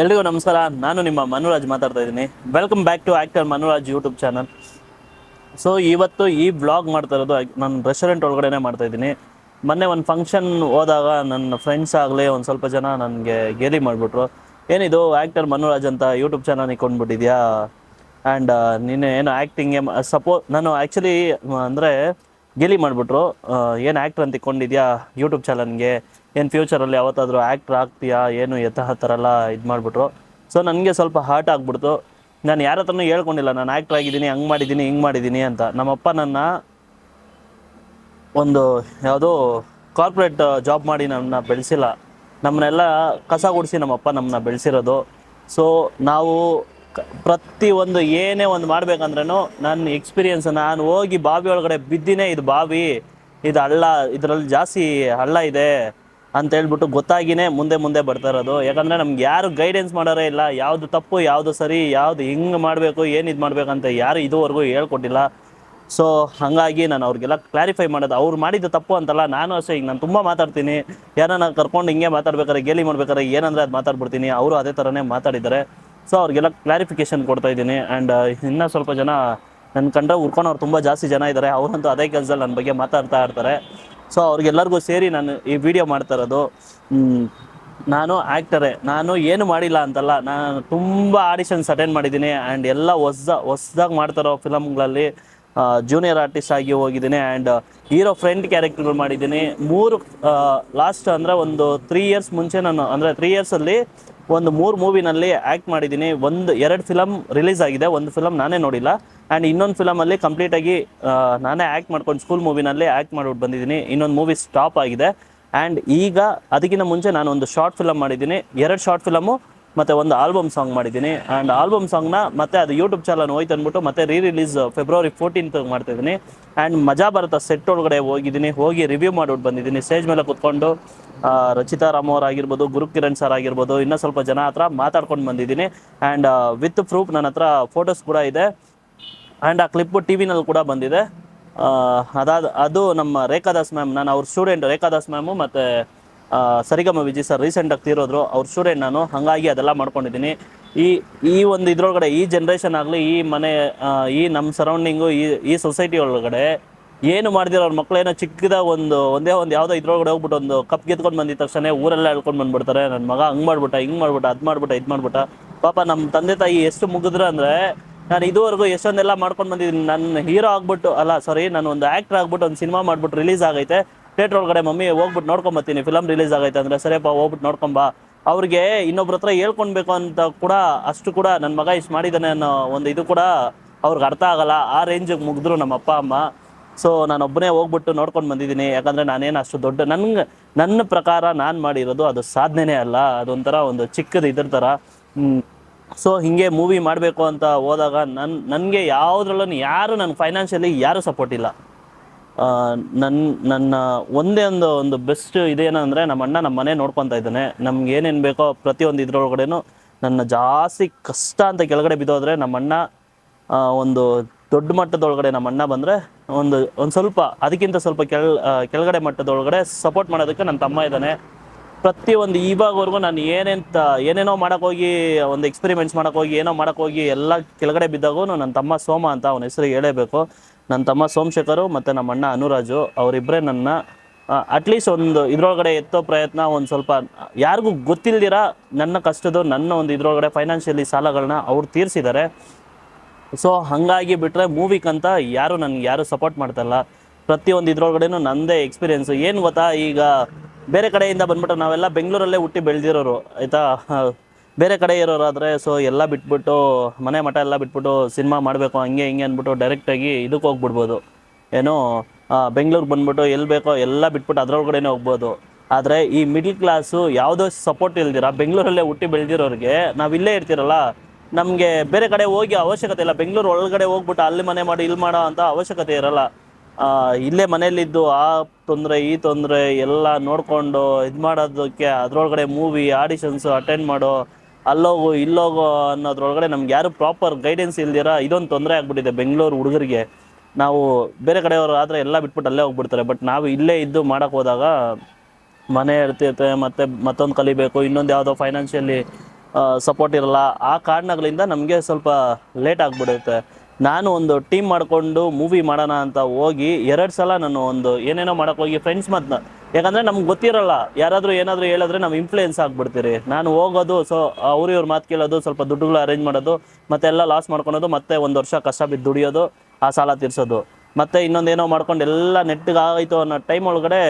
ಎಲ್ರಿಗೂ ನಮಸ್ಕಾರ. ನಾನು ನಿಮ್ಮ ಮನುರಾಜ್ ಮಾತಾಡ್ತಾ ಇದ್ದೀನಿ. Welcome back to actor Manuraj YouTube channel so ಇವತ್ತು ಈ ಬ್ಲಾಗ್ ಮಾಡ್ತಾ ಇರೋದು ನಾನು ರೆಸ್ಟೋರೆಂಟ್ ಒಳಗಡೆನೆ ಮಾಡ್ತಾ ಇದ್ದೀನಿ. ಮೊನ್ನೆ ಒಂದು ಫಂಕ್ಷನ್ ಹೋದಾಗ ನನ್ನ ಫ್ರೆಂಡ್ಸ್ ಆಗಲಿ ಒಂದು ಸ್ವಲ್ಪ ಜನ ನನಗೆ ಗೇಲಿ ಮಾಡಿಬಿಟ್ರು. ಏನಿದು ಆ್ಯಕ್ಟರ್ ಮನುರಾಜ್ ಅಂತ ಯೂಟ್ಯೂಬ್ ಚಾನಲ್ ಇಟ್ಕೊಂಡ್ಬಿಟ್ಟಿದ್ಯಾ ಆ್ಯಂಡ್ ನೀನು ಏನು ಆ್ಯಕ್ಟಿಂಗ್ಗೆ ಸಪೋ ನಾನು ಆ್ಯಕ್ಚುಲಿ ಅಂದರೆ ಗೇಲಿ ಮಾಡಿಬಿಟ್ರು. ಏನು ಆ್ಯಕ್ಟರ್ ಅಂತ ಇಟ್ಕೊಂಡಿದ್ಯಾ ಯೂಟ್ಯೂಬ್ ಚಾನಲ್ಗೆ ಏನು ಫ್ಯೂಚರಲ್ಲಿ ಯಾವತ್ತಾದರೂ ಆ್ಯಕ್ಟ್ರ್ ಆಗ್ತೀಯಾ, ಏನು ಎತ್ತ ಆ ಇದು ಮಾಡಿಬಿಟ್ರು. ಸೊ ನನಗೆ ಸ್ವಲ್ಪ ಹಾರ್ಟ್ ಆಗ್ಬಿಡ್ತು. ನಾನು ಯಾರ ಹತ್ರನೂ ಹೇಳ್ಕೊಂಡಿಲ್ಲ, ನಾನು ಆ್ಯಕ್ಟ್ರ್ ಆಗಿದ್ದೀನಿ, ಹಂಗೆ ಮಾಡಿದ್ದೀನಿ, ಹಿಂಗೆ ಮಾಡಿದ್ದೀನಿ ಅಂತ. ನಮ್ಮಪ್ಪ ನನ್ನ ಒಂದು ಯಾವುದೋ ಕಾರ್ಪೊರೇಟ್ ಜಾಬ್ ಮಾಡಿ ನಮ್ಮನ್ನ ಬೆಳೆಸಿಲ್ಲ. ನಮ್ಮನ್ನೆಲ್ಲ ಕಸ ಗುಡಿಸಿ ನಮ್ಮಪ್ಪ ನಮ್ಮನ್ನ ಬೆಳೆಸಿರೋದು. ಸೊ ನಾವು ಪ್ರತಿ ಒಂದು ಏನೇ ಒಂದು ಮಾಡ್ಬೇಕಂದ್ರೂ ನನ್ನ ಎಕ್ಸ್ಪೀರಿಯನ್ಸ್ ನಾನು ಹೋಗಿ ಬಾವಿ ಒಳಗಡೆ ಬಿದ್ದಿನೇ ಇದು ಬಾವಿ. ಇದು ಹಳ್ಳ, ಇದರಲ್ಲಿ ಜಾಸ್ತಿ ಹಳ್ಳ ಇದೆ. ಅಂತ ಹೇಳ್ಬಿಟ್ಟು ಗೊತ್ತಾಗಿನೇ ಮುಂದೆ ಮುಂದೆ ಬರ್ತಾ ಇರೋದು. ಯಾಕಂದರೆ ನಮ್ಗೆ ಯಾರು ಗೈಡೆನ್ಸ್ ಮಾಡೋರೇ ಇಲ್ಲ. ಯಾವುದು ತಪ್ಪು, ಯಾವುದು ಸರಿ, ಯಾವುದು ಹಿಂಗೆ ಮಾಡಬೇಕು, ಏನು ಇದು ಮಾಡ್ಬೇಕಂತ ಯಾರು ಇದುವರೆಗೂ ಹೇಳ್ಕೊಟ್ಟಿಲ್ಲ. ಸೊ ಹಾಗಾಗಿ ನಾನು ಅವ್ರಿಗೆಲ್ಲ ಕ್ಲಾರಿಫೈ ಮಾಡೋದು. ಅವ್ರು ಮಾಡಿದ್ದು ತಪ್ಪು ಅಂತಲ್ಲ, ನಾನು ಅಷ್ಟೇ ಈಗ ನಾನು ತುಂಬ ಮಾತಾಡ್ತೀನಿ. ಯಾರನ್ನ ಕರ್ಕೊಂಡು ಹಿಂಗೆ ಮಾತಾಡ್ಬೇಕಾದ್ರೆ, ಗೇಲಿ ಮಾಡ್ಬೇಕಾದ್ರೆ ಏನಂದ್ರೆ ಅದು ಮಾತಾಡ್ಬಿಡ್ತೀನಿ. ಅವರು ಅದೇ ಥರನೇ ಮಾತಾಡಿದ್ದಾರೆ. ಸೊ ಅವ್ರಿಗೆಲ್ಲ ಕ್ಲಾರಿಫಿಕೇಶನ್ ಕೊಡ್ತಾ ಇದ್ದೀನಿ. ಆ್ಯಂಡ್ ಇನ್ನೂ ಸ್ವಲ್ಪ ಜನ ನನ್ನ ಕಂಡ್ರೆ ಅವ್ರು ತುಂಬ ಜಾಸ್ತಿ ಜನ ಇದ್ದಾರೆ ಅವರಂತೂ ಅದೇ ಕೆಲಸದಲ್ಲಿ ನನ್ನ ಬಗ್ಗೆ ಮಾತಾಡ್ತಾ ಇರ್ತಾರೆ. ಸೊ ಅವ್ರಿಗೆಲ್ಲರಿಗೂ ಸೇರಿ ನಾನು ಈ ವಿಡಿಯೋ ಮಾಡ್ತಾ ಇರೋದು. ನಾನು ಆ್ಯಕ್ಟರೇ ನಾನು ಏನು ಮಾಡಿಲ್ಲ ಅಂತಲ್ಲ, ನಾನು ತುಂಬ ಆಡಿಷನ್ಸ್ ಅಟೆಂಡ್ ಮಾಡಿದ್ದೀನಿ ಆ್ಯಂಡ್ ಎಲ್ಲ ಹೊಸ್ದ, ಹೊಸ್ದಾಗಿ ಮಾಡ್ತಾರೋ ಫಿಲಮ್ಗಳಲ್ಲಿ ಜೂನಿಯರ್ ಆರ್ಟಿಸ್ಟ್ ಆಗಿ ಹೋಗಿದ್ದೀನಿ ಆ್ಯಂಡ್ ಹೀರೋ ಫ್ರೆಂಡ್ ಕ್ಯಾರೆಕ್ಟರ್ಗಳು ಮಾಡಿದ್ದೀನಿ. ಮೂರು ಲಾಸ್ಟ್ ಅಂದರೆ ಒಂದು ತ್ರೀ ಇಯರ್ಸ್ ಮುಂಚೆ ನಾನು, ಅಂದರೆ ತ್ರೀ ಇಯರ್ಸಲ್ಲಿ ಒಂದು ಮೂರು ಮೂವಿನಲ್ಲಿ ಆ್ಯಕ್ಟ್ ಮಾಡಿದ್ದೀನಿ. ಒಂದು, ಎರಡು ಫಿಲಮ್ ರಿಲೀಸ್ ಆಗಿದೆ. ಒಂದು ಫಿಲಮ್ ನಾನೇ ನೋಡಿಲ್ಲ. ಆ್ಯಂಡ್ ಇನ್ನೊಂದು ಫಿಲಮಲ್ಲಿ ಕಂಪ್ಲೀಟಾಗಿ ನಾನೇ ಆ್ಯಕ್ಟ್ ಮಾಡ್ಕೊಂಡು ಸ್ಕೂಲ್ ಮೂವಿನಲ್ಲಿ ಆ್ಯಕ್ಟ್ ಮಾಡ್ಬಿಟ್ಟು ಬಂದಿದ್ದೀನಿ. ಇನ್ನೊಂದು ಮೂವಿ ಸ್ಟಾಪ್ ಆಗಿದೆ. ಆ್ಯಂಡ್ ಈಗ ಅದಕ್ಕಿಂತ ಮುಂಚೆ ನಾನು ಒಂದು ಶಾರ್ಟ್ ಫಿಲಮ್ ಮಾಡಿದ್ದೀನಿ. ಎರಡು ಶಾರ್ಟ್ ಫಿಲಮು ಮತ್ತು ಒಂದು ಆಲ್ಬಮ್ ಸಾಂಗ್ ಮಾಡಿದ್ದೀನಿ. ಆ್ಯಂಡ್ ಆಲ್ಬಮ್ ಸಾಂಗ್ನ ಮತ್ತೆ ಅದು ಯೂಟ್ಯೂಬ್ ಚಾನಲ್ ಹೋಯ್ತು ಅಂದ್ಬಿಟ್ಟು ಮತ್ತೆ ರೀ ರಿಲೀಸ್ ಫೆಬ್ರವರಿ ಫೋರ್ಟೀನ್ತ್ ಮಾಡ್ತಾಯಿದ್ದೀನಿ ಆ್ಯಂಡ್ ಮಜಾ ಭಾರತ ಸೆಟ್ ಒಳಗಡೆ ಹೋಗಿದ್ದೀನಿ. ಹೋಗಿ ರಿವ್ಯೂ ಮಾಡ್ಬಿಟ್ಟು ಬಂದಿದ್ದೀನಿ. ಸ್ಟೇಜ್ ಮೇಲೆ ಕುತ್ಕೊಂಡು ರಚಿತಾ ರಾಮ್ ಅವ್ರು ಆಗಿರ್ಬೋದು ಗುರು ಕಿರಣ್ ಸರ್ ಆಗಿರ್ಬೋದು, ಇನ್ನೂ ಸ್ವಲ್ಪ ಜನ ಹತ್ರ ಮಾತಾಡ್ಕೊಂಡು ಬಂದಿದ್ದೀನಿ. ಆ್ಯಂಡ್ ವಿತ್ ಪ್ರೂಫ್ ನನ್ನ ಹತ್ರ ಫೋಟೋಸ್ ಕೂಡ ಇದೆ. ಆ್ಯಂಡ್ ಆ ಕ್ಲಿಪ್ಪು ಟಿ ವಿನಲ್ಲಿ ಕೂಡ ಬಂದಿದೆ. ಅದಾದ, ಅದು ನಮ್ಮ ರೇಖಾದಾಸ್ ಮ್ಯಾಮ್ ನಾನು ಅವ್ರ ಸ್ಟೂಡೆಂಟ್ ರೇಖಾದಾಸ್ ಮ್ಯಾಮು ಮತ್ತು ಸರಿಗಮ ವಿಜಿ ಸರ್ ರೀಸೆಂಟಾಗಿ ತೀರೋದ್ರು. ಅವ್ರ ಸ್ಟೂಡೆಂಟ್ ನಾನು. ಹಾಗಾಗಿ ಅದೆಲ್ಲ ಮಾಡ್ಕೊಂಡಿದ್ದೀನಿ. ಈ ಈ ಒಂದು ಇದ್ರೊಳಗಡೆ, ಈ ಜನ್ರೇಷನ್ ಆಗಲಿ, ಈ ಮನೆ ಈ ನಮ್ಮ ಸರೌಂಡಿಂಗು ಈ ಈ ಸೊಸೈಟಿ ಒಳಗಡೆ ಏನು ಮಾಡಿದಿರೋ ಅವ್ರ ಮಕ್ಕಳೇನೋ ಚಿಕ್ಕದ ಒಂದು, ಒಂದೇ ಒಂದು ಯಾವುದೋ ಇದ್ರೊಳಗಡೆ ಹೋಗ್ಬಿಟ್ಟು ಒಂದು ಕಪ್ ಗೆದ್ಕೊಂಡು ಬಂದಿದ ತಕ್ಷಣ ಊರೆಲ್ಲ ಹೇಳ್ಕೊಂಡು ಬಂದ್ಬಿಡ್ತಾರೆ. ನನ್ನ ಮಗ ಹಂಗೆ ಮಾಡ್ಬಿಟ್ಟ, ಹಿಂಗೆ ಮಾಡ್ಬಿಟ್ಟ, ಅದು ಮಾಡ್ಬಿಟ್ಟ, ಇದು ಮಾಡ್ಬಿಟ್ಟ. ಪಾಪ ನಮ್ಮ ತಂದೆ ತಾಯಿ ಎಷ್ಟು ಮುಗಿದ್ರು ಅಂದರೆ ನಾನು ಇದುವರೆಗೂ ಎಷ್ಟೊಂದೆಲ್ಲ ಮಾಡ್ಕೊಂಡು ಬಂದಿದ್ದೀನಿ. ನನ್ನ ಹೀರೋ ಆಗ್ಬಿಟ್ಟು, ಅಲ್ಲ ಸಾರಿ ನಾನು ಒಂದು ಆ್ಯಕ್ಟರ್ ಆಗ್ಬಿಟ್ಟು, ಒಂದು ಸಿನಿಮಾ ಮಾಡ್ಬಿಟ್ಟು ರಿಲೀಸ್ ಆಗೈತೆ. ಥಿಯೇಟರ್ ಒಳಗಡೆ ಮಮ್ಮಿ, ಹೋಗ್ಬಿಟ್ಟು ನೋಡ್ಕೊಂಬತ್ತೀನಿ ಫಿಲಮ್ ರಿಲೀಸ್ ಆಗೈತೆ ಅಂದರೆ ಸರಿಯಪ್ಪ ಹೋಗ್ಬಿಟ್ಟು ನೋಡ್ಕೊಂಬಾ ಅವ್ರಿಗೆ ಇನ್ನೊಬ್ರ ಹತ್ರ ಹೇಳ್ಕೊಳ್ಬೇಕು ಅಂತ ಕೂಡ, ಅಷ್ಟು ಕೂಡ ನನ್ನ ಮಗ ಇಷ್ಟು ಮಾಡಿದ್ದಾನೆ ಅನ್ನೋ ಒಂದು ಇದು ಕೂಡ ಅವ್ರಿಗೆ ಅರ್ಥ ಆಗಲ್ಲ. ಆ ರೇಂಜಿಗೆ ಮುಗಿದ್ರು ನಮ್ಮ ಅಪ್ಪ, ಅಮ್ಮ. ಸೊ ನಾನು ಒಬ್ಬನೇ ಹೋಗ್ಬಿಟ್ಟು ನೋಡ್ಕೊಂಡು ಬಂದಿದ್ದೀನಿ. ಯಾಕಂದರೆ ನಾನೇನು ಅಷ್ಟು ದೊಡ್ಡ, ನನ್ಗೆ, ನನ್ನ ಪ್ರಕಾರ ನಾನು ಮಾಡಿರೋದು ಅದು ಸಾಧನೆನೇ ಅಲ್ಲ. ಅದೊಂಥರ ಒಂದು ಚಿಕ್ಕದು ಇದ್ರ ಥರ. ಸೊ ಹಿಂಗೆ ಮೂವಿ ಮಾಡಬೇಕು ಅಂತ ಹೋದಾಗ ನನ್ನ ನನಗೆ ಯಾವುದ್ರಲ್ಲೂ ಯಾರು ನನ್ನ ಫೈನಾನ್ಷಿಯಲಿ ಯಾರೂ ಸಪೋರ್ಟ್ ಇಲ್ಲ. ನನ್ನ ನನ್ನ ಒಂದೇ ಒಂದು ಒಂದು ಬೆಸ್ಟ್ ಇದೇನಂದರೆ ನಮ್ಮ ಅಣ್ಣ ನಮ್ಮ ಮನೆ ನೋಡ್ಕೊತಾ ಇದ್ದಾನೆ. ನಮ್ಗೆ ಏನೇನು ಬೇಕೋ ಪ್ರತಿಯೊಂದು ಇದ್ರೊಳಗಡೆ ನನ್ನ ಜಾಸ್ತಿ ಕಷ್ಟ ಅಂತ ಕೆಳಗಡೆ ಬಿದ್ದೋದ್ರೆ ನಮ್ಮ ಅಣ್ಣ ಒಂದು ದೊಡ್ಡ ಮಟ್ಟದೊಳಗಡೆ ನಮ್ಮ ಅಣ್ಣ ಬಂದರೆ ಒಂದು ಒಂದು ಸ್ವಲ್ಪ, ಅದಕ್ಕಿಂತ ಸ್ವಲ್ಪ ಕೆಳ ಕೆಳಗಡೆ ಮಟ್ಟದೊಳಗಡೆ ಸಪೋರ್ಟ್ ಮಾಡೋದಕ್ಕೆ ನನ್ನ ತಮ್ಮ ಇದ್ದಾನೆ. ಪ್ರತಿಯೊಂದು ಇವಾಗವರೆಗೂ ನಾನು ಏನೇಂತ, ಏನೇನೋ ಮಾಡೋಕ್ಕೋಗಿ, ಒಂದು ಎಕ್ಸ್ಪೆರಿಮೆಂಟ್ಸ್ ಮಾಡೋಕ್ಕೋಗಿ, ಏನೋ ಮಾಡೋಕ್ಕೋಗಿ ಎಲ್ಲ ಕೆಳಗಡೆ ಬಿದ್ದಾಗೂ ನನ್ನ ತಮ್ಮ ಸೋಮ ಅಂತ ಅವನ ಹೆಸರು ಹೇಳೇಬೇಕು. ನನ್ನ ತಮ್ಮ ಸೋಮಶೇಖರು ಮತ್ತು ನಮ್ಮ ಅಣ್ಣ ಅನುರಾಜು ಅವರಿಬ್ಬರೇ ನನ್ನ ಅಟ್ಲೀಸ್ಟ್ ಒಂದು ಇದ್ರೊಳಗಡೆ ಎತ್ತೋ ಪ್ರಯತ್ನ, ಒಂದು ಸ್ವಲ್ಪ ಯಾರಿಗೂ ಗೊತ್ತಿಲ್ದಿರ ನನ್ನ ಕಷ್ಟದ ನನ್ನ ಒಂದು ಇದ್ರೊಳಗಡೆ ಫೈನಾನ್ಷಿಯಲಿ ಸಾಲಗಳನ್ನ ಅವ್ರು ತೀರಿಸಿದ್ದಾರೆ. ಸೊ ಹಾಗಾಗಿ ಬಿಟ್ಟರೆ ಮೂವಿಗಂತ ಯಾರು ನನಗೆ ಯಾರು ಸಪೋರ್ಟ್ ಮಾಡ್ತಾರಲ್ಲ ಪ್ರತಿಯೊಂದು ಇದ್ರೊಳಗಡೆನೂ ನನ್ನದೇ ಎಕ್ಸ್ಪೀರಿಯೆನ್ಸು ಏನು ಗೊತ್ತಾ, ಈಗ ಬೇರೆ ಕಡೆಯಿಂದ ಬಂದ್ಬಿಟ್ಟು ನಾವೆಲ್ಲ ಬೆಂಗಳೂರಲ್ಲೇ ಹುಟ್ಟಿ ಬೆಳೆದಿರೋರು, ಆಯಿತಾ? ಬೇರೆ ಕಡೆ ಇರೋರಾದರೆ ಸೊ ಎಲ್ಲ ಬಿಟ್ಬಿಟ್ಟು, ಮನೆ ಮಠ ಎಲ್ಲ ಬಿಟ್ಬಿಟ್ಟು ಸಿನಿಮಾ ಮಾಡಬೇಕು, ಹಂಗೆ ಹಿಂಗೆ ಅಂದ್ಬಿಟ್ಟು ಡೈರೆಕ್ಟಾಗಿ ಇದಕ್ಕೆ ಹೋಗ್ಬಿಡ್ಬೋದು. ಏನೋ ಬೆಂಗಳೂರಿಗೆ ಬಂದ್ಬಿಟ್ಟು ಎಲ್ಲಿ ಬೇಕೋ ಎಲ್ಲ ಬಿಟ್ಬಿಟ್ಟು ಅದ್ರೊಳಗಡೆನೇ ಹೋಗ್ಬೋದು. ಆದರೆ ಈ ಮಿಡ್ಲ್ ಕ್ಲಾಸು ಯಾವುದೋ ಸಪೋರ್ಟ್ ಇಲ್ದಿರ? ಬೆಂಗಳೂರಲ್ಲೇ ಹುಟ್ಟಿ ಬೆಳೆದಿರೋರಿಗೆ, ನಾವು ಇಲ್ಲೇ ಇರ್ತೀರಲ್ಲ, ನಮಗೆ ಬೇರೆ ಕಡೆ ಹೋಗಿ ಅವಶ್ಯಕತೆ ಇಲ್ಲ. ಬೆಂಗಳೂರು ಒಳಗಡೆ ಹೋಗ್ಬಿಟ್ಟು ಅಲ್ಲಿ ಮನೆ ಮಾಡಿ, ಇಲ್ಲಿ ಮಾಡೋ ಅಂತ ಅವಶ್ಯಕತೆ ಇರಲ್ಲ. ಇಲ್ಲೇ ಮನೇಲಿದ್ದು ಆ ತೊಂದರೆ, ಈ ತೊಂದರೆ ಎಲ್ಲ ನೋಡಿಕೊಂಡು ಇದು ಮಾಡೋದಕ್ಕೆ ಅದರೊಳಗಡೆ ಮೂವಿ ಆಡಿಷನ್ಸು ಅಟೆಂಡ್ ಮಾಡೋ ಅಲ್ಲೋಗು, ಇಲ್ಲೋಗು ಅನ್ನೋದ್ರೊಳಗಡೆ ನಮ್ಗೆ ಯಾರು ಪ್ರಾಪರ್ ಗೈಡೆನ್ಸ್ ಇಲ್ದಿರ ಇದೊಂದು ತೊಂದರೆ ಆಗ್ಬಿಟ್ಟಿದೆ ಬೆಂಗಳೂರು ಹುಡುಗರಿಗೆ. ನಾವು ಬೇರೆ ಕಡೆಯವರು ಆದರೆ ಎಲ್ಲ ಬಿಟ್ಬಿಟ್ಟು ಅಲ್ಲೇ ಹೋಗ್ಬಿಡ್ತಾರೆ. ಬಟ್ ನಾವು ಇಲ್ಲೇ ಇದ್ದು ಮಾಡೋಕ್ಕೆ ಹೋದಾಗ ಮನೆ ಇರ್ತಿರುತ್ತೆ ಮತ್ತೆ ಮತ್ತೊಂದು ಕಲಿಬೇಕು, ಇನ್ನೊಂದು ಯಾವುದೋ ಫೈನಾನ್ಷಿಯಲಿ ಸಪೋರ್ಟ್ ಇರಲ್ಲ. ಆ ಕಾರಣಗಳಿಂದ ನಮಗೆ ಸ್ವಲ್ಪ ಲೇಟ್ ಆಗಿಬಿಡುತ್ತೆ. ನಾನು ಒಂದು ಟೀಮ್ ಮಾಡಿಕೊಂಡು ಮೂವಿ ಮಾಡೋಣ ಅಂತ ಹೋಗಿ ಎರಡು ಸಲ ನಾನು ಒಂದು ಏನೇನೋ ಮಾಡೋಕೆ ಹೋಗಿ ಫ್ರೆಂಡ್ಸ್ ಮಾತನ್ನ ಯಾಕಂದರೆ ನಮ್ಗೆ ಗೊತ್ತಿರಲ್ಲ, ಯಾರಾದರೂ ಏನಾದರೂ ಹೇಳಿದ್ರೆ ನಾವು ಇನ್ಫ್ಲೂಯೆನ್ಸ್ ಆಗಿಬಿಡ್ತೀರಿ. ನಾನು ಹೋಗೋದು ಸೊ ಅವ್ರು ಇವ್ರ ಮಾತು ಕೇಳೋದು, ಸ್ವಲ್ಪ ದುಡ್ಡುಗಳು ಅರೇಂಜ್ ಮಾಡೋದು, ಮತ್ತೆ ಎಲ್ಲ ಲಾಸ್ ಮಾಡ್ಕೊಳೋದು, ಮತ್ತೆ ಒಂದು ವರ್ಷ ಕಷ್ಟ ಬಿದ್ದು ದುಡಿಯೋದು, ಆ ಸಾಲ ತೀರಿಸೋದು. ಮತ್ತೆ ಇನ್ನೊಂದೇನೋ ಮಾಡ್ಕೊಂಡು ಎಲ್ಲ ನೆಟ್ಟಿಗೆ ಆಯಿತು ಅನ್ನೋ ಟೈಮ್ ಒಳಗಡೆ,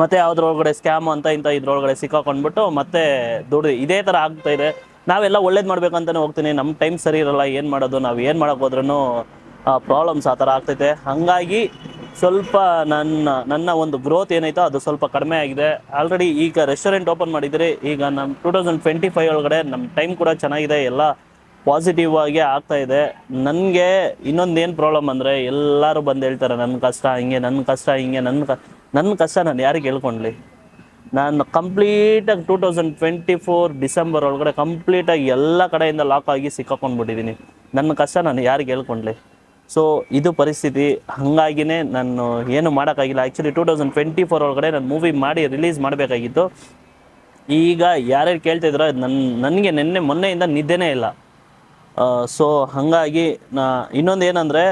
ಮತ್ತೆ ಯಾವ್ದ್ರೊಳಗಡೆ ಸ್ಕ್ಯಾಮ್ ಅಂತ ಇಂಥ ಇದ್ರೊಳಗಡೆ ಸಿಕ್ಕಾಕೊಂಡ್ಬಿಟ್ಟು ಮತ್ತೆ ದುಡಿ ಇದೇ ಥರ ಆಗ್ತಾಯಿದೆ ನಾವೆಲ್ಲ ಒಳ್ಳೇದು ಮಾಡ್ಬೇಕಂತಾನೆ ಹೋಗ್ತೀನಿ. ನಮ್ಮ ಟೈಮ್ ಸರಿ ಇರಲ್ಲ, ಏನು ಮಾಡೋದು, ನಾವು ಏನು ಮಾಡೋಕೆ ಹೋದ್ರೂ ಪ್ರಾಬ್ಲಮ್ಸ್ ಆ ಥರ ಆಗ್ತೈತೆ. ಹಾಗಾಗಿ ಸ್ವಲ್ಪ ನನ್ನ ನನ್ನ ಒಂದು ಗ್ರೋತ್ ಏನೈತೋ ಅದು ಸ್ವಲ್ಪ ಕಡಿಮೆ ಆಗಿದೆ. ಆಲ್ರೆಡಿ ಈಗ ರೆಸ್ಟೋರೆಂಟ್ ಓಪನ್ ಮಾಡಿದರೆ ಈಗ ನಮ್ಮ ಟೂ ತೌಸಂಡ್ ಟ್ವೆಂಟಿ ಫೈವ್ ಒಳಗಡೆ ನಮ್ಮ ಟೈಮ್ ಕೂಡ ಚೆನ್ನಾಗಿದೆ. ಎಲ್ಲ ಪಾಸಿಟಿವ್ ಆಗಿ ಆಗ್ತಾ ಇದೆ. ನನಗೆ ಇನ್ನೊಂದು ಏನು ಪ್ರಾಬ್ಲಮ್ ಅಂದರೆ ಎಲ್ಲರೂ ಬಂದು ಹೇಳ್ತಾರೆ ನನ್ನ ಕಷ್ಟ ಹಿಂಗೆ ನನ್ನ ಕಷ್ಟ ಹಿಂಗೆ ನನ್ನ ನನ್ನ ಕಷ್ಟ ನಾನು ಯಾರಿಗೆ ಹೇಳ್ಕೊಂಡ್ಲಿ? ನಾನು ಕಂಪ್ಲೀಟಾಗಿ two thousand twenty four December ಒಳಗಡೆ ಕಂಪ್ಲೀಟಾಗಿ ಎಲ್ಲ ಕಡೆಯಿಂದ ಲಾಕ್ ಆಗಿ ಸಿಕ್ಕಾಕೊಂಡ್ಬಿಟ್ಟಿದ್ದೀನಿ ನನ್ನ ಕಷ್ಟ ನಾನು ಯಾರಿಗೆ ಹೇಳ್ಕೊಂಡ್ಲಿ? ಸೊ ಇದು ಪರಿಸ್ಥಿತಿ. ಹಾಗಾಗಿನೇ ನಾನು ಏನು ಮಾಡೋಕ್ಕಾಗಿಲ್ಲ. Actually two thousand twenty four ಒಳಗಡೆ ನಾನು ಮೂವಿ ಮಾಡಿ ರಿಲೀಸ್ ಮಾಡಬೇಕಾಗಿತ್ತು. ಈಗ ಯಾರ್ಯಾರು ಕೇಳ್ತಿದ್ರೋ ನನ್ನ ನನಗೆ ನಿನ್ನೆ ಮೊನ್ನೆಯಿಂದ ನಿದ್ದೆನೇ ಇಲ್ಲ. ಸೊ ಹಾಗಾಗಿ ನಾ ಇನ್ನೊಂದು ಏನಂದರೆ,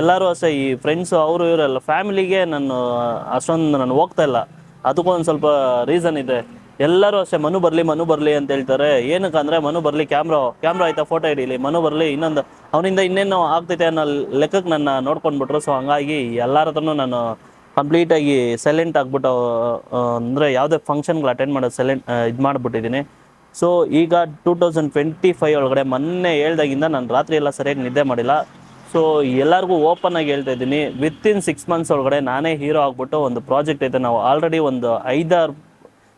ಎಲ್ಲರೂ ಅಷ್ಟೇ ಈ ಫ್ರೆಂಡ್ಸು ಅವರು ಇವರೆಲ್ಲ ಫ್ಯಾಮಿಲಿಗೆ ನಾನು ಅಷ್ಟೊಂದು ನಾನು ಹೋಗ್ತಾ ಇಲ್ಲ. ಅದಕ್ಕೂ ಒಂದು ಸ್ವಲ್ಪ ರೀಸನ್ ಇದೆ. ಎಲ್ಲರೂ ಅಷ್ಟೇ, ಮನು ಬರಲಿ ಮನು ಬರಲಿ ಅಂತ ಹೇಳ್ತಾರೆ. ಏನಕ್ಕೆ ಅಂದರೆ ಮನು ಬರಲಿ ಕ್ಯಾಮ್ರಾ ಕ್ಯಾಮ್ರಾ ಆಯ್ತಾ ಫೋಟೋ ಹಿಡೀಲಿ, ಮನು ಬರಲಿ, ಇನ್ನೊಂದು, ಅವನಿಂದ ಇನ್ನೇನು ಆಗ್ತೈತೆ ಅನ್ನೋ ಲೆಕ್ಕಕ್ಕೆ ನನ್ನ ನೋಡ್ಕೊಂಡ್ಬಿಟ್ರು. ಸೊ ಹಂಗಾಗಿ ಎಲ್ಲರ ಹತ್ರನೂ ನಾನು ಕಂಪ್ಲೀಟಾಗಿ ಸೈಲೆಂಟ್ ಆಗಿಬಿಟ್ಟು ಅಂದರೆ ಯಾವುದೇ ಫಂಕ್ಷನ್ಗಳು ಅಟೆಂಡ್ ಮಾಡೋದು ಸೈಲೆಂಟ್ ಇದು ಮಾಡಿಬಿಟ್ಟಿದ್ದೀನಿ ಸೊ ಈಗ ಟೂ ತೌಸಂಡ್ ಟ್ವೆಂಟಿ ಫೈವ್ ಒಳಗಡೆ ಮೊನ್ನೆ ಹೇಳ್ದಾಗಿಂದ ನಾನು ರಾತ್ರಿ ಎಲ್ಲ ಸರಿಯಾಗಿ ನಿದ್ದೆ ಮಾಡಿಲ್ಲ. ಸೊ ಎಲ್ಲರಿಗೂ ಓಪನ್ ಆಗಿ ಹೇಳ್ತಾ ಇದ್ದೀನಿ. ವಿತ್ ಇನ್ ಸಿಕ್ಸ್ ಮಂತ್ಸ್ ಒಳಗಡೆ ನಾನೇ ಹೀರೋ ಆಗ್ಬಿಟ್ಟು ಒಂದು ಪ್ರಾಜೆಕ್ಟ್ ಐತೆ. ನಾವು ಆಲ್ರೆಡಿ ಒಂದು ಐದಾರು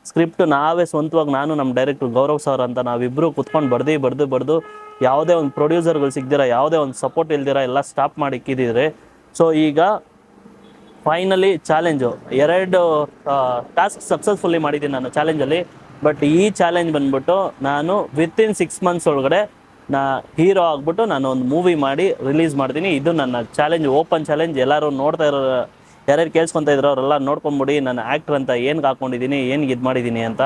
ಸ್ಕ್ರಿಪ್ಟ್ ನಾವೇ ಸ್ವಂತವಾಗಿ ನಾನು ನಮ್ಮ ಡೈರೆಕ್ಟರ್ ಗೌರವ್ ಸರ್ ಅಂತ ನಾವಿಬ್ಬರು ಕುತ್ಕೊಂಡು ಬರ್ದು ಬರ್ದು ಬರ್ದು ಯಾವುದೇ ಒಂದು ಪ್ರೊಡ್ಯೂಸರ್ಗಳು ಸಿಗ್ದಿರ, ಯಾವುದೇ ಒಂದು ಸಪೋರ್ಟ್ ಇಲ್ದಿರ ಎಲ್ಲ ಸ್ಟಾಪ್ ಮಾಡಿ ಇಕ್ಕಿದ್ದೀರಿ ಸೊ ಈಗ ಫೈನಲಿ ಚಾಲೆಂಜು ಎರಡು ಟಾಸ್ಕ್ ಸಕ್ಸಸ್ಫುಲ್ಲಿ ಮಾಡಿದ್ದೀನಿ ನಾನು ಚಾಲೆಂಜಲ್ಲಿ ಬಟ್ ಈ ಚಾಲೆಂಜ್ ಬಂದ್ಬಿಟ್ಟು ನಾನು ವಿತ್ ಇನ್ ಸಿಕ್ಸ್ ಮಂತ್ಸ್ ಒಳಗಡೆ ನಾ ಹೀರೋ ಆಗ್ಬಿಟ್ಟು ನಾನು ಒಂದು ಮೂವಿ ಮಾಡಿ ರಿಲೀಸ್ ಮಾಡ್ತೀನಿ. ಇದು ನನ್ನ ಚಾಲೆಂಜ್ ಓಪನ್ ಚಾಲೆಂಜ್ ಎಲ್ಲರೂ ನೋಡ್ತಾ ಇರೋ ಯಾರ್ಯಾರು ಕೇಳಿಸ್ಕೊತಾ ಇದ್ರು ಅವರೆಲ್ಲ ನೋಡ್ಕೊಂಬಿಡಿ ನಾನು ಆ್ಯಕ್ಟ್ರ್ ಅಂತ ಏನು ಹಾಕ್ಕೊಂಡಿದ್ದೀನಿ ಏನು ಇದು ಮಾಡಿದ್ದೀನಿ ಅಂತ.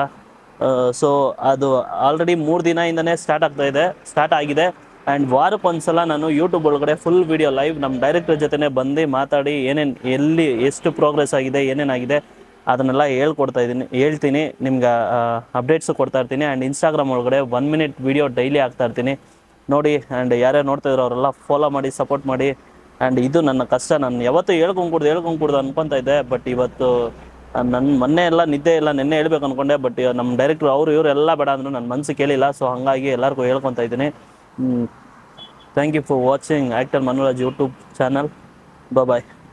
ಸೊ ಅದು ಆಲ್ರೆಡಿ ಮೂರು ದಿನದಿಂದನೇ ಸ್ಟಾರ್ಟ್ ಆಗ್ತಾ ಇದೆ ಸ್ಟಾರ್ಟ್ ಆಗಿದೆ. ಆ್ಯಂಡ್ ವಾರಕ್ಕೊಂದ್ಸಲ ನಾನು ಯೂಟ್ಯೂಬ್ ಒಳಗಡೆ ಫುಲ್ ವಿಡಿಯೋ ಲೈವ್ ನಮ್ಮ ಡೈರೆಕ್ಟರ್ ಜೊತೆನೇ ಬಂದು ಮಾತಾಡಿ ಏನೇನು ಎಲ್ಲಿ ಎಷ್ಟು ಪ್ರೋಗ್ರೆಸ್ ಆಗಿದೆ, ಏನೇನಾಗಿದೆ. ಅದನ್ನೆಲ್ಲ ಹೇಳ್ಕೊಡ್ತಾ ಇದ್ದೀನಿ ಹೇಳ್ತೀನಿ. ನಿಮ್ಗೆ ಅಪ್ಡೇಟ್ಸು ಕೊಡ್ತಾ ಇರ್ತೀನಿ. ಆ್ಯಂಡ್ ಇನ್ಸ್ಟಾಗ್ರಾಮ್ ಒಳಗಡೆ ಒನ್ ಮಿನಿಟ್ ವೀಡಿಯೋ ಡೈಲಿ ಹಾಕ್ತಾ ಇರ್ತೀನಿ. ನೋಡಿ ಆ್ಯಂಡ್ ಯಾರ್ಯಾರು ನೋಡ್ತಾ ಇದ್ರು ಅವರೆಲ್ಲ ಫಾಲೋ ಮಾಡಿ ಸಪೋರ್ಟ್ ಮಾಡಿ. ಆ್ಯಂಡ್ ಇದು ನನ್ನ ಕಷ್ಟ. ನಾನು ಯಾವತ್ತೂ ಹೇಳ್ಕೊಂಡ್ಕೊಡ್ದು ಹೇಳ್ಕೊಂಡ್ಕೊಡ್ದು ಅನ್ಕೊತಾ ಇದ್ದೆ. ಬಟ್ ಇವತ್ತು ನನ್ನ ಮೊನ್ನೆ ಎಲ್ಲ, ನಿದ್ದೆ ಎಲ್ಲ ನಿನ್ನೆ ಹೇಳ್ಬೇಕು ಅನ್ಕೊಂಡೆ. ಬಟ್ ನಮ್ಮ ಡೈರೆಕ್ಟ್ರು ಅವರು, ಇವರು ಎಲ್ಲ ಬೇಡ ಅಂದರು. ನನ್ನ ಮನಸ್ಸು ಕೇಳಿಲ್ಲ. ಸೊ ಹಾಗಾಗಿ ಎಲ್ಲರಿಗೂ ಹೇಳ್ಕೊತಾ ಇದ್ದೀನಿ. Thank you for watching actor Manoraj YouTube channel bye